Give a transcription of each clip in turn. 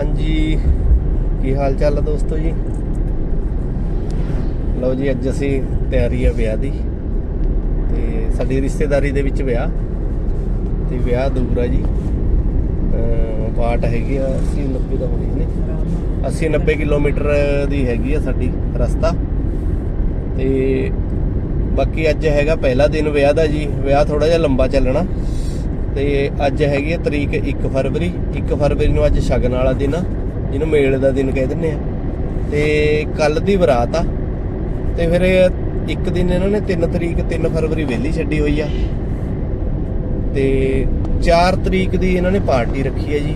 ਹਾਂਜੀ, ਕੀ ਹਾਲ ਚਾਲ ਹੈ ਦੋਸਤੋ ਜੀ? ਲਓ ਜੀ, ਅੱਜ ਅਸੀਂ ਤਿਆਰੀ ਆ ਵਿਆਹ ਦੀ ਤੇ ਸਾਡੀ ਰਿਸ਼ਤੇਦਾਰੀ ਦੇ ਵਿੱਚ ਵਿਆਹ ਤੇ ਵਿਆਹ ਦੂਰ ਆ ਜੀ। ਅਹ ਬਾਟ ਹੈਗੀ ਆ 80 90 ਦਾ ਹੋਣੀ ਨੇ? 80 90 ਕਿਲੋਮੀਟਰ ਦੀ ਹੈਗੀ ਆ ਸਾਡੀ ਰਸਤਾ। ਤੇ ਬਾਕੀ ਅੱਜ ਹੈਗਾ ਪਹਿਲਾ ਦਿਨ ਵਿਆਹ ਦਾ ਜੀ। ਵਿਆਹ ਥੋੜਾ ਜਿਹਾ ਲੰਬਾ ਚੱਲਣਾ। ਤੇ ਅੱਜ ਹੈਗੀ ਹੈ ਤਰੀਕ 1 ਫਰਵਰੀ 1 ਫਰਵਰੀ ਨੂੰ ਅੱਜ ਸ਼ਗਨ ਵਾਲਾ ਦਿਨ ਆ, ਜਿਹਨੂੰ ਮੇਲ ਦਾ ਦਿਨ ਕਹਿ ਦਿੰਦੇ ਆ। ਤੇ ਕੱਲ ਦੀ ਬਰਾਤ ਆ, ਤੇ ਫਿਰ ਇੱਕ ਦਿਨ ਇਹਨਾਂ ਨੇ 3 ਤਰੀਕ 3 ਫਰਵਰੀ ਵਿਹਲੀ ਛੱਡੀ ਹੋਈ ਆ। ਤੇ 4 ਤਰੀਕ ਦੀ ਇਹਨਾਂ ਨੇ ਪਾਰਟੀ ਰੱਖੀ ਹੈ ਜੀ।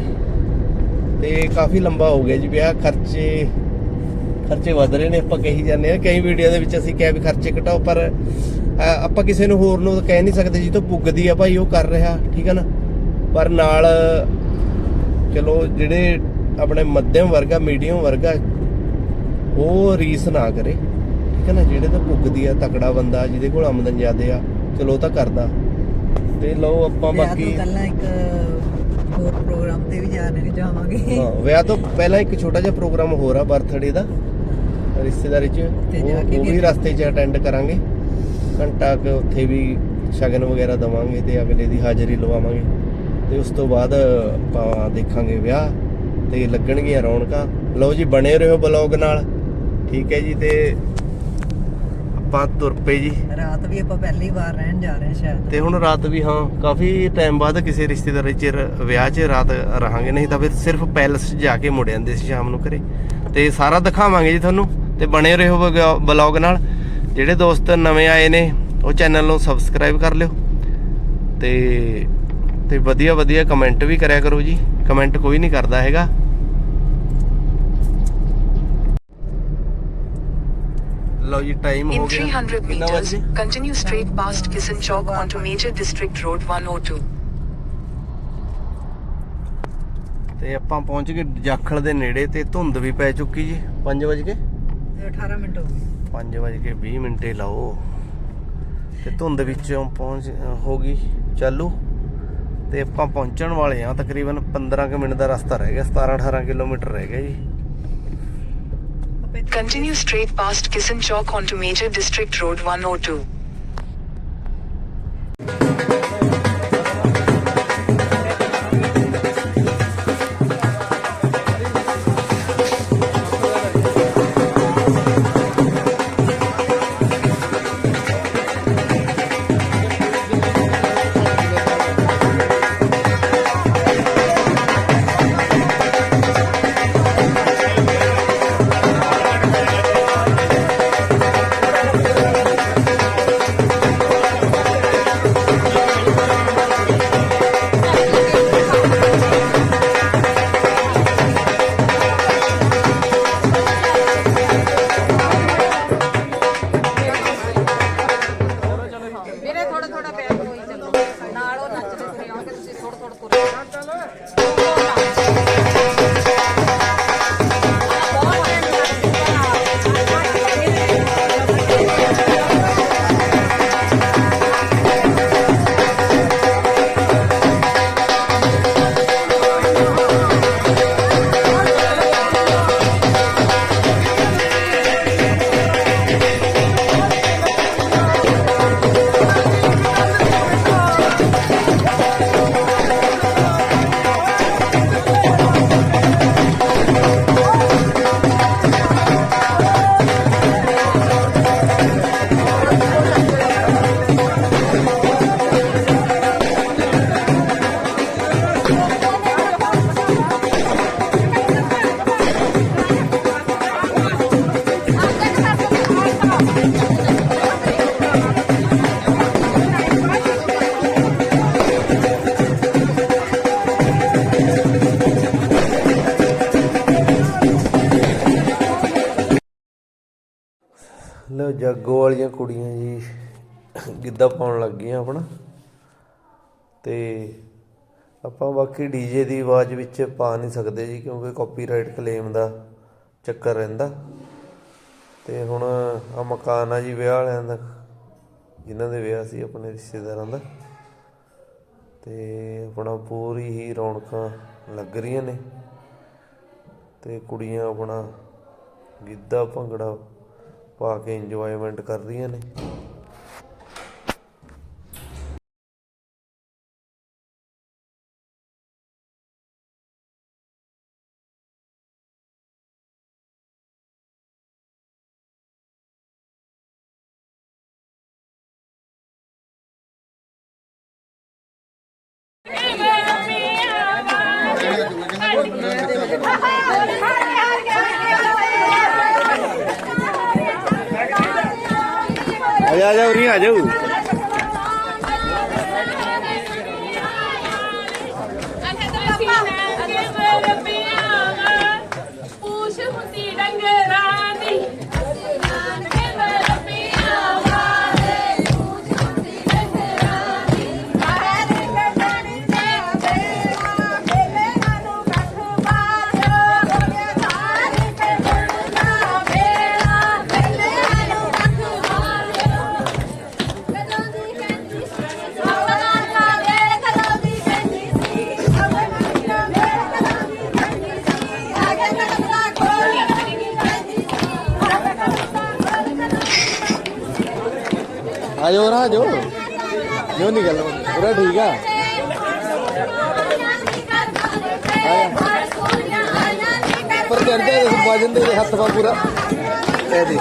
ਤੇ ਕਾਫੀ ਲੰਬਾ ਹੋ ਗਿਆ ਜੀ, ਵਿਆਹ ਖਰਚੇ ਖਰਚੇ ਵਧ ਰਹੇ ਨੇ ਆਪਾਂ ਕਹੀ ਜਾਂਦੇ ਆ ਕਈ ਵੀਡੀਓ ਦੇ ਵਿੱਚ ਅਸੀਂ ਕਿਹਾ ਵੀ ਖਰਚੇ ਘਟਾਓ ਪਰ ਆਪਾਂ ਕਿਸੇ ਨੂੰ ਹੋਰ ਨੂੰ ਕਹਿ ਨਹੀਂ ਸਕਦੇ ਜੀ ਤੋਂ ਪੁੱਗਦੀ ਆ ਭਾਈ ਉਹ ਕਰ ਰਿਹਾ ਠੀਕ ਹੈ ਨਾ? ਪਰ ਨਾਲ ਚਲੋ ਜਿਹੜੇ ਆਪਣੇ ਮੱਧਮ ਵਰਗਾ ਮੀਡੀਅਮ ਵਰਗਾ ਉਹ ਰੀਸ ਨਾ ਕਰੇ ਠੀਕ ਹੈ ਨਾ? ਜਿਹੜੇ ਤਾਂ ਪੁੱਗਦੀ ਆ ਤਕੜਾ ਬੰਦਾ ਜਿਹਦੇ ਕੋਲ ਆਮਦਨ ਜ਼ਿਆਦੇ ਆ ਚਲੋ ਉਹ ਤਾਂ ਕਰਦਾ। ਤੇ ਲਓ ਆਪਾਂ ਬਾਕੀ ਪਹਿਲਾਂ ਇੱਕ ਹੋਰ ਪ੍ਰੋਗਰਾਮ ਤੇ ਵੀ ਜਾਣੇ ਜਾਵਾਂਗੇ। ਹਾਂ ਵਿਆਹ ਤੋਂ ਪਹਿਲਾਂ ਇੱਕ ਛੋਟਾ ਜਿਹਾ ਪ੍ਰੋਗਰਾਮ ਹੋਰ ਆ ਬਰਥਡੇ ਦਾ। ਰਿਸ਼ਤੇਦਾਰੀ ਚ। ਉਹ ਵੀ ਰਸਤੇ 'ਚ ਅਟੈਂਡ ਕਰਾਂਗੇ। ਘੰਟਾ ਕੁ ਉੱਥੇ ਵੀ ਸ਼ਗਨ ਵਗੈਰਾ ਦਵਾਂਗੇ ਤੇ ਅਗਲੇ ਦੀ ਹਾਜ਼ਰੀ ਲਵਾਵਾਂਗੇ। ਤੇ ਉਸ ਤੋਂ ਬਾਅਦ ਆਪਾਂ ਦੇਖਾਂਗੇ ਵਿਆਹ। ਤੇ ਲੱਗਣਗੀਆਂ ਰੌਣਕਾਂ। ਲਓ ਜੀ ਬਣੇ ਰਹੋ ਬਲੌਗ ਨਾਲ। ਠੀਕ ਹੈ ਜੀ ਤੇ ਆਪਾਂ ਤੁਰ ਪਏ ਜੀ। ਰਾਤ ਵੀ ਆਪਾਂ ਪਹਿਲੀ ਵਾਰ ਰਹਿਣ ਜਾ ਰਹੇ ਹਾਂ ਸ਼ਾਇਦ। ਤੇ ਹੁਣ ਰਾਤ ਵੀ ਹਾਂ ਕਾਫੀ ਟਾਈਮ ਬਾਅਦ ਕਿਸੇ ਰਿਸ਼ਤੇਦਾਰੀ ਚ ਵਿਆਹ 'ਚ ਰਾਤ ਰਹਾਂਗੇ। ਨਹੀਂ ਤਾਂ ਫਿਰ ਸਿਰਫ ਪੈਲਸ 'ਚ ਜਾ ਕੇ ਮੁੜ ਜਾਂਦੇ ਸੀ ਸ਼ਾਮ ਨੂੰ ਘਰੇ। ਤੇ ਸਾਰਾ ਦਿਖਾਵਾਂਗੇ ਜੀ ਤੁਹਾਨੂੰ। ਤੇ ਬਣੇ ਰਹੋ ਬਲੌਗ ਨਾਲ। ਜਿਹੜੇ ਦੋਸਤ ਨਵੇਂ ਆਏ ਨੇ ਉਹ ਚੈਨਲ ਨੂੰ ਸਬਸਕ੍ਰਾਈਬ ਕਰ ਲਿਓ। ਤੇ ਤੇ ਵਧੀਆ ਵਧੀਆ ਕਮੈਂਟ ਵੀ ਕਰਿਆ ਕਰੋ ਜੀ। ਕਮੈਂਟ ਕੋਈ ਨਹੀਂ ਕਰਦਾ ਹੈਗਾ। ਲਓ ਜੀ ਟਾਈਮ ਹੋ ਗਿਆ। 300 ਕਿੰਨਾ meters, ਵਜੇ? continue straight past Kisan Chowk onto Major District Road 102. ਤੇ ਆਪਾਂ ਪਹੁੰਚ ਗਏ ਜਾਖਲ ਦੇ ਨੇੜੇ ਤੇ ਧੁੰਦ ਵੀ ਪੈ ਚੁੱਕੀ ਜੀ। 5 ਵਜੇ 18 ਮਿੰਟ ਹੋ ਗਏ। 5 ਵਜੇ 20 ਮਿੰਟੇ ਲਾਓ। ਤੇ ਧੁੰਦ ਵਿੱਚੋਂ ਪਹੁੰਚ ਹੋ ਗਈ। ਚਾਲੂ। ਤੇ ਆਪਾਂ ਪਹੁੰਚਣ ਵਾਲੇ ਆ ਤਕਰੀਬਨ 15 ਕੁ ਮਿੰਟ ਦਾ ਰਸਤਾ ਰਹਿ ਗਿਆ 17 18 ਕਿਲੋਮੀਟਰ ਰਹਿ ਗਿਆ ਜੀ। Continue straight past Kisan Chowk onto Major District Road 102. ਲੋ ਜਾਗੋ ਵਾਲੀਆਂ ਕੁੜੀਆਂ ਜੀ ਗਿੱਧਾ ਪਾਉਣ ਲੱਗ ਗਈਆਂ ਆਪਣਾ। ਤੇ ਆਪਾਂ ਬਾਕੀ ਡੀਜੇ ਦੀ ਆਵਾਜ਼ ਵਿੱਚ ਪਾ ਨਹੀਂ ਸਕਦੇ ਜੀ ਕਿਉਂਕਿ ਕਾਪੀਰਾਈਟ ਕਲੇਮ ਦਾ ਚੱਕਰ ਰਹਿੰਦਾ। ਤੇ ਹੁਣ ਆ ਮਕਾਨ ਆ ਜੀ ਵਿਆਹ ਵਾਲਿਆਂ ਦਾ, ਜਿਨ੍ਹਾਂ ਦੇ ਵਿਆਹ ਸੀ ਆਪਣੇ ਰਿਸ਼ਤੇਦਾਰਾਂ ਦਾ। ਤੇ ਆਪਣਾ ਪੂਰੀ ਹੀ ਰੌਣਕਾਂ ਲੱਗ ਰਹੀਆਂ ਨੇ। ਤੇ ਕੁੜੀਆਂ ਆਪਣਾ ਗਿੱਧਾ ਭੰਗੜਾ ਪਾ ਕੇ ਇੰਜੋਇਮੈਂਟ ਕਰ ਰਹੀਆਂ ਨੇ। ਆ ਜਾ ਆ ਜਾ ਆ ਜਾਓ ਰਾ ਜੋ ਜੋ ਨਹੀਂ ਗੱਲ ਪੂਰਾ ਠੀਕ ਆ। ਪਰ ਚੜਦੇ ਦੇਖ ਵਜਨ ਦੇ ਹੱਥ ਪਾ ਪੂਰਾ। ਇਹ ਦੇ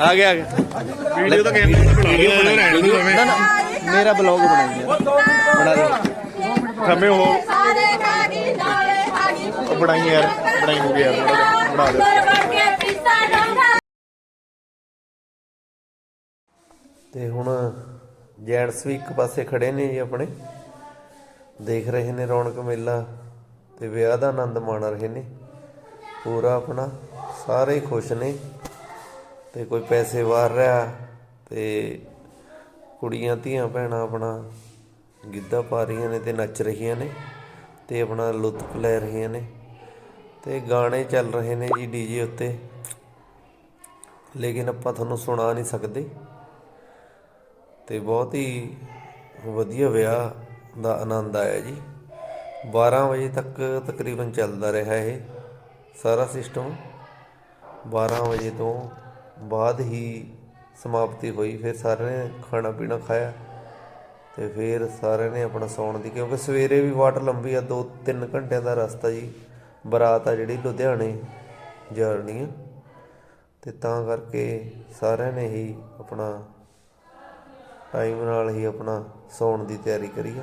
ਆ ਗਿਆ ਆ ਗਿਆ। ਵੀਡੀਓ ਤਾਂ ਵੀਡੀਓ ਬਣਾ ਨਾ ਮੇਰਾ ਬਲੌਗ ਬਣਾਈ ਬਣਾ ਦੇ। ਖੰਮੇ ਹੋ। ਬਣਾਈ ਯਾਰ ਬਣਾਈ ਹੋ ਗਿਆ ਯਾਰ। ਬਣਾ ਦੇ। ਤੇ ਹੁਣ ਜੈਂਟਸ ਵੀ ਇੱਕ ਪਾਸੇ ਖੜੇ ਨੇ ਜੀ ਆਪਣੇ। ਦੇਖ ਰਹੇ ਨੇ ਰੌਣਕ ਮੇਲਾ ਤੇ ਵਿਆਹ ਦਾ ਆਨੰਦ ਮਾਣ ਰਹੇ ਨੇ। ਪੂਰਾ ਆਪਣਾ, ਸਾਰੇ ਹੀ ਖੁਸ਼ ਨੇ ਤੇ ਕੋਈ ਪੈਸੇ ਵਾਰ ਰਿਹਾ ਤੇ ਕੁੜੀਆਂ, ਧੀਆਂ, ਭੈਣਾਂ ਆਪਣਾ ਗਿੱਧਾ ਪਾ ਰਹੀਆਂ ਨੇ ਤੇ ਨੱਚ ਰਹੀਆਂ ਨੇ ਤੇ ਆਪਣਾ ਲੁਤਫ ਲੈ ਰਹੀਆਂ ਨੇ ਤੇ ਗਾਣੇ ਚੱਲ ਰਹੇ ਨੇ ਜੀ ਡੀਜੇ ਉੱਤੇ। ਲੇਕਿਨ ਆਪਾਂ ਤੁਹਾਨੂੰ ਸੁਣਾ ਨਹੀਂ ਸਕਦੇ। ਤੇ ਬਹੁਤ ਹੀ ਵਧੀਆ ਵਿਆਹ ਦਾ ਆਨੰਦ ਆਇਆ ਜੀ। 12 ਵਜੇ ਤੱਕ ਤਕਰੀਬਨ ਚੱਲਦਾ ਰਿਹਾ ਇਹ ਸਾਰਾ ਸਿਸਟਮ 12 ਵਜੇ ਤੋਂ ਬਾਅਦ ਹੀ ਸਮਾਪਤੀ ਹੋਈ, ਫਿਰ ਸਾਰਿਆਂ ਨੇ ਖਾਣਾ ਪੀਣਾ ਖਾਇਆ ਤੇ ਫਿਰ ਸਾਰਿਆਂ ਨੇ ਆਪਣਾ ਸੌਣ ਦੀ, ਕਿਉਂਕਿ ਸਵੇਰੇ ਵੀ ਵਾਟ ਲੰਬੀ ਆ 2-3 ਘੰਟਿਆਂ ਦਾ ਰਸਤਾ ਜੀ। ਬਰਾਤ ਆ ਜਿਹੜੀ ਲੁਧਿਆਣੇ ਜਾਣੀ ਆ। ਤੇ ਤਾਂ ਕਰਕੇ ਸਾਰਿਆਂ ਨੇ ਹੀ ਆਪਣਾ ਟਾਈਮ ਨਾਲ ਹੀ ਆਪਣਾ ਸੌਣ ਦੀ ਤਿਆਰੀ ਕਰੀਏ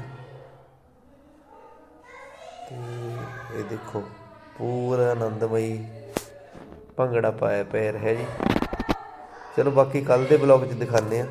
ਤੇ ਇਹ ਦੇਖੋ, ਪੂਰਾ ਆਨੰਦਮਈ ਭੰਗੜਾ ਪਾਇਆ ਪੈ ਰਿਹਾ ਜੀ। ਚਲੋ ਬਾਕੀ ਕੱਲ ਦੇ ਬਲੌਗ 'ਚ ਦਿਖਾਉਂਦੇ ਆ